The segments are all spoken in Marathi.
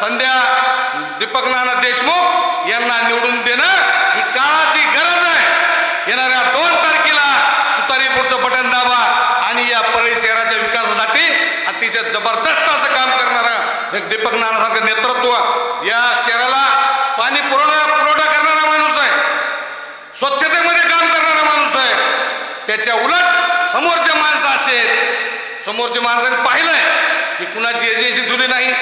संध्या दीपक नाना देशमुख यांना निवडून देणं ही काळाची गरज आहे. येणाऱ्या दोन तारखेला तुतारी पुढचं बटन दाबा आणि या परळी शहराच्या विकासासाठी अतिशय जबरदस्त असं काम करणारा एक दीपक नानासारखं नेतृत्व या शहराला पाणी पुरवणा पुरवठा करणारा माणूस आहे. स्वच्छतेमध्ये काम करणारा माणूस आहे. त्याच्या उलट समोरच्या माणसं असेल समोरच्या माणसाने पाहिलंय की कुणाची एजन्सी जुली नाही.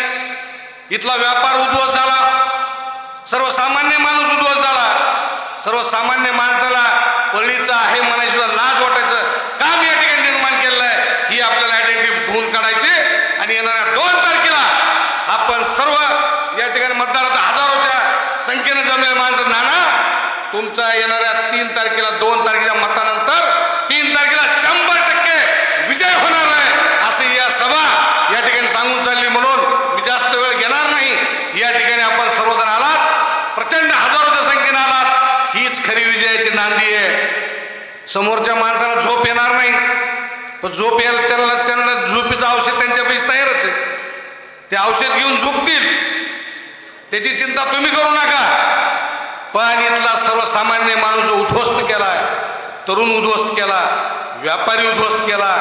इथला व्यापार उद्ध्वस्त झाला. सर्वसामान्य माणूस उद्ध्वस्त झाला. सर्वसामान्य माणसाला पल्लीचा आहे म्हणायची लाज वाटायचं. काम या ठिकाणी निर्माण केलेलं आहे ही आपल्याला आयडेंटिटी धुवून काढायची आणि येणाऱ्या दोन तारखेला आपण सर्व या ठिकाणी मतदारात हजारोच्या संख्येने जमलेल्या माणसं नाना तुमचा येणाऱ्या तीन तारखेला दोन तारखेच्या मतानंतर तीन तारखेला शंभर टक्के विजय होणार आहे असे या सभा या ठिकाणी सांगून चालली म्हणून मी जास्त वेळ घेणार नाही या ठिकाणी आपण सर्वजण आलात प्रचंड हजारोच्या संख्येने आलात हीच खरी विजयाची नांदी आहे समोरच्या माणसाला झोप येणार नाही. पण झोप यायला त्यांना त्यांना झोपीचं औषध त्यांच्यापैकी तयारच आहे. ते औषध घेऊन झोपतील. त्याची चिंता तुम्ही करू नका. पण इथला सर्वसामान्य माणूस जो उद्ध्वस्त केला तरुण उद्ध्वस्त केला व्यापारी उद्ध्वस्त केला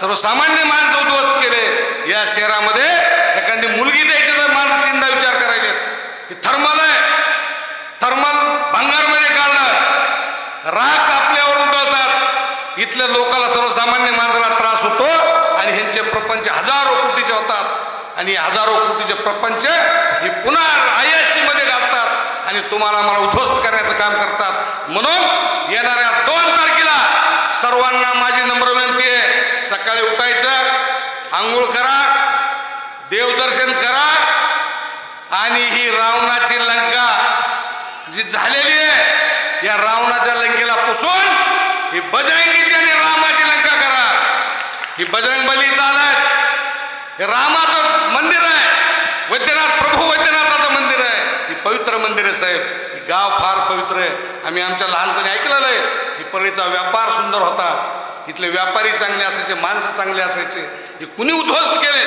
सर्वसामान्य माणसं उद्ध्वस्त केले या शहरामध्ये एखादी मुलगी द्यायची तर माणसं तीनदा विचार करायचे. इथल्या लोकांना सर्वसामान्य माणसाला त्रास होतो आणि ह्यांचे प्रपंच हजारो कोटीचे होतात. आणि हजारो कोटीचे प्रपंच हे पुन्हा आय एसमध्ये घालतात आणि तुम्हाला मला उद्ध्वस्त करण्याचं काम करतात. म्हणून येणाऱ्या दोन तारखेला सर्वांना माझी नम्र विनंती आहे सकाळी उठायचं आंघोळ करा देवदर्शन करा आणि ही रावणाची लंका जी झालेली आहे या रावणाच्या लंकेला पुसून ही बजाय आणि रामाची लंका करा ही बजरंग बली इथं आलाय हे रामाचं मंदिर आहे. वैद्यनाथ प्रभू वैद्यनाथाचं मंदिर आहे. ही पवित्र मंदिर आहे साहेब. ही गाव फार पवित्र आहे. आम्ही आमच्या लहानपणी ऐकलेलं आहे. ही परळीचा व्यापार सुंदर होता. इथले व्यापारी चांगले असायचे माणसं चांगले असायचे. हे कुणी उद्ध्वस्त केले?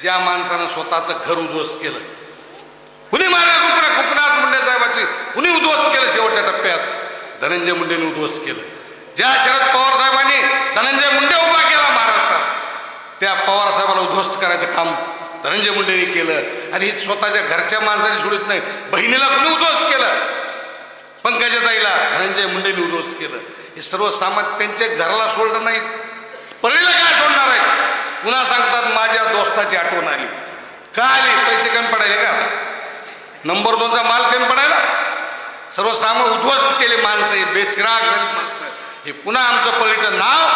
ज्या माणसानं स्वतःचं घर उद्ध्वस्त केलं. कुणी मारला कुकणा कोकणात मुंडे साहेबाची. कुणी उद्ध्वस्त केलं शेवटच्या टप्प्यात? धनंजय मुंडेने उद्ध्वस्त केलं. ज्या शरद पवार साहेबांनी धनंजय मुंडे उभा केला त्या पवारसाहेबाला उद्ध्वस्त करायचं काम धनंजय मुंडेने केलं आणि हे स्वतःच्या घरच्या माणसाने सोडित नाही बहिणीला कुणी उद्ध्वस्त केलं? पंकजाताईला धनंजय मुंडेने उद्ध्वस्त केलं. हे सर्व सामान त्यांच्या घराला सोडलं नाही परळीला काय सोडणार आहे पुन्हा सांगतात माझ्या दोस्ताची आठवण आली. का आली? पैसे कमी पडायले का? नंबर दोनचा माल कमी पडायला? सर्व सामान उद्ध्वस्त केले माणसं हे बेचिराग झाली माणसं. हे पुन्हा आमचं पळीचं नाव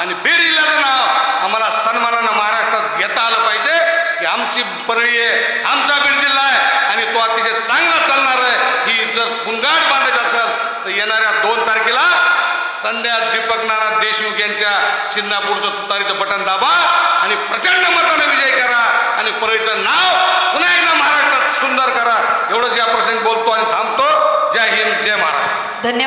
आणि बीड जिल्ह्याचं नाव आम्हाला सन्मानानं महाराष्ट्रात घेता आलं पाहिजे की आमची परळी आहे. आमचा बीड जिल्हा आहे. आणि तो अतिशय चांगला चालणार आहे. ही जर खुंगाट बांधायचं असेल तर येणाऱ्या दोन तारखेला संध्या दीपक नाना देशमुख यांच्या चिन्हापूरचं तुतारीचं बटन दाबा आणि प्रचंड मताने विजय करा. आणि परळीचं नाव पुन्हा एकदा महाराष्ट्रात सुंदर करा. एवढंच या प्रसंगी बोलतो आणि थांबतो. जय हिंद जय महाराष्ट्र. धन्यवाद.